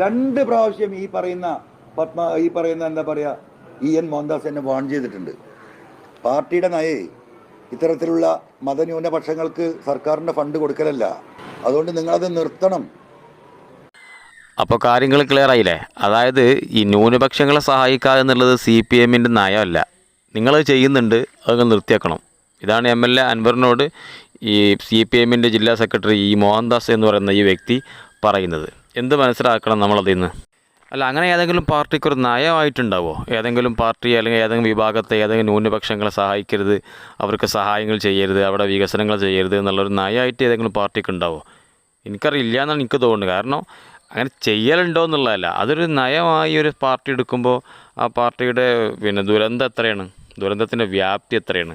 രണ്ട് പ്രാവശ്യം ഈ പറയുന്ന പത്മ ഈ പറയുന്ന എന്താ പറയുക ഇ എൻ മോഹൻദാസ് എന്നെ വാൺ ചെയ്തിട്ടുണ്ട്. പാർട്ടിയുടെ നയേ ഇത്തരത്തിലുള്ള മതന്യൂനപക്ഷങ്ങൾക്ക് സർക്കാരിന്റെ ഫണ്ട് കൊടുക്കലല്ല. അതുകൊണ്ട് നിങ്ങളത് നിർത്തണം. അപ്പോൾ കാര്യങ്ങൾ ക്ലിയർ ആയില്ലേ? അതായത് ഈ ന്യൂനപക്ഷങ്ങളെ സഹായിക്കുക എന്നുള്ളത് സി പി എമ്മിന്റെ നയമല്ല. നിങ്ങൾ ചെയ്യുന്നുണ്ട് അത് നിർത്തിയാക്കണം. ഇതാണ് എം എൽ എ അൻവറിനോട് ഈ സി പി എമ്മിന്റെ ജില്ലാ സെക്രട്ടറി ഈ മോഹൻദാസ് എന്ന് പറയുന്ന ഈ വ്യക്തി പറയുന്നത്. എന്ത് മനസ്സിലാക്കണം നമ്മളതിൽ നിന്ന് അല്ല അങ്ങനെ ഏതെങ്കിലും പാർട്ടിക്ക് ഒരു നയമായിട്ടുണ്ടാവോ? ഏതെങ്കിലും പാർട്ടി അല്ലെങ്കിൽ ഏതെങ്കിലും വിഭാഗത്തെ ഏതെങ്കിലും ന്യൂനപക്ഷങ്ങളെ സഹായിക്കരുത് അവർക്ക് സഹായങ്ങൾ ചെയ്യരുത് അവിടെ വികസനങ്ങൾ ചെയ്യരുത് എന്നുള്ളൊരു നയമായിട്ട് ഏതെങ്കിലും പാർട്ടിക്ക് ഉണ്ടാവോ എനിക്കറിയില്ല എന്നാണ് എനിക്ക് തോന്നുന്നത്. കാരണം അങ്ങനെ ചെയ്യലുണ്ടോ എന്നുള്ളതല്ല. അതൊരു നയമായി ഒരു പാർട്ടി എടുക്കുമ്പോൾ ആ പാർട്ടിയുടെ പിന്നെ ദുരന്തം എത്രയാണ്? ദുരന്തത്തിന്റെ വ്യാപ്തി എത്രയാണ്?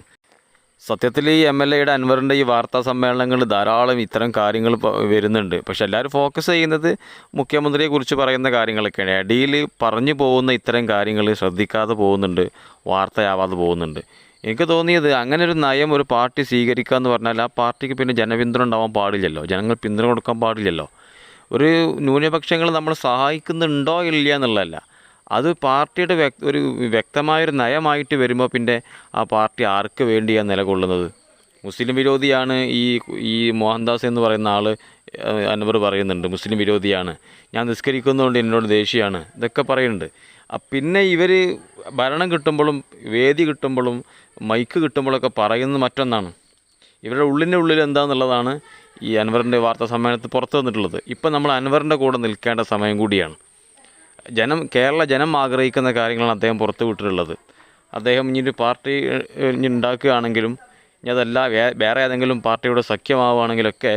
സത്യത്തിൽ ഈ എം എൽ എയുടെ അൻവറിന്റെ ഈ വാർത്താ സമ്മേളനങ്ങൾ ധാരാളം ഇത്തരം കാര്യങ്ങൾ വരുന്നുണ്ട്. പക്ഷെ എല്ലാവരും ഫോക്കസ് ചെയ്യുന്നത് മുഖ്യമന്ത്രിയെക്കുറിച്ച് പറയുന്ന കാര്യങ്ങളൊക്കെയാണ്. ഇടയിൽ പറഞ്ഞു പോകുന്ന ഇത്തരം കാര്യങ്ങൾ ശ്രദ്ധിക്കാതെ പോകുന്നുണ്ട്. വാർത്തയാവാതെ പോകുന്നുണ്ട്. എനിക്ക് തോന്നിയത് അങ്ങനെ ഒരു നയം ഒരു പാർട്ടി സ്വീകരിക്കുക എന്ന് പറഞ്ഞാൽ ആ പാർട്ടിക്ക് പിന്നെ ജനപിന്തുണ ഉണ്ടാവാൻ പാടില്ലല്ലോ. ജനങ്ങൾ പിന്തുണ കൊടുക്കാൻ പാടില്ലല്ലോ. ഒരു ന്യൂനപക്ഷങ്ങൾ നമ്മൾ സഹായിക്കുന്നുണ്ടോ ഇല്ല എന്നുള്ളതല്ല. അത് പാർട്ടിയുടെ ഒരു വ്യക്തമായൊരു നയമായിട്ട് വരുമ്പോൾ പിന്നെ ആ പാർട്ടി ആർക്ക് വേണ്ടിയാണ് നിലകൊള്ളുന്നത്? മുസ്ലിം വിരോധിയാണ് ഈ ഈ മോഹൻദാസ് എന്ന് പറയുന്ന ആൾ അൻവർ പറയുന്നുണ്ട്. മുസ്ലിം വിരോധിയാണ്. ഞാൻ നിസ്കരിക്കുന്നതുകൊണ്ട് എന്നോട് ദേഷ്യമാണ്. ഇതൊക്കെ പറയുന്നുണ്ട്. പിന്നെ ഇവർ ഭരണം കിട്ടുമ്പോഴും വേദി കിട്ടുമ്പോഴും മൈക്ക് കിട്ടുമ്പോഴൊക്കെ പറയുന്നത് മറ്റൊന്നാണ്. ഇവരുടെ ഉള്ളിന്റെ ഉള്ളിൽ എന്താണെന്നുള്ളതാണ് ഈ അൻവറിന്റെ വാർത്താ സമ്മേളനത്തിൽ പുറത്തു വന്നിട്ടുള്ളത്. ഇപ്പം നമ്മൾ അൻവറിന്റെ കൂടെ നിൽക്കേണ്ട സമയം കൂടിയാണ്. ജനം കേരള ജനം ആഗ്രഹിക്കുന്ന കാര്യങ്ങളാണ് അദ്ദേഹം പുറത്തു വിട്ടിട്ടുള്ളത്. അദ്ദേഹം ഇനി ഒരു പാർട്ടി ഉണ്ടാക്കുകയാണെങ്കിലും ഇനി അതല്ല വേറെ ഏതെങ്കിലും പാർട്ടിയുടെ സഖ്യമാവുകയാണെങ്കിലൊക്കെ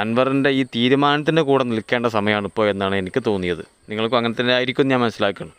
അൻവറിന്റെ ഈ തീരുമാനത്തിന്റെ കൂടെ നിൽക്കേണ്ട സമയമാണ് ഇപ്പോൾ എന്നാണ് എനിക്ക് തോന്നിയത്. നിങ്ങൾക്കും അങ്ങനെ തന്നെ ആയിരിക്കും ഞാൻ മനസ്സിലാക്കണം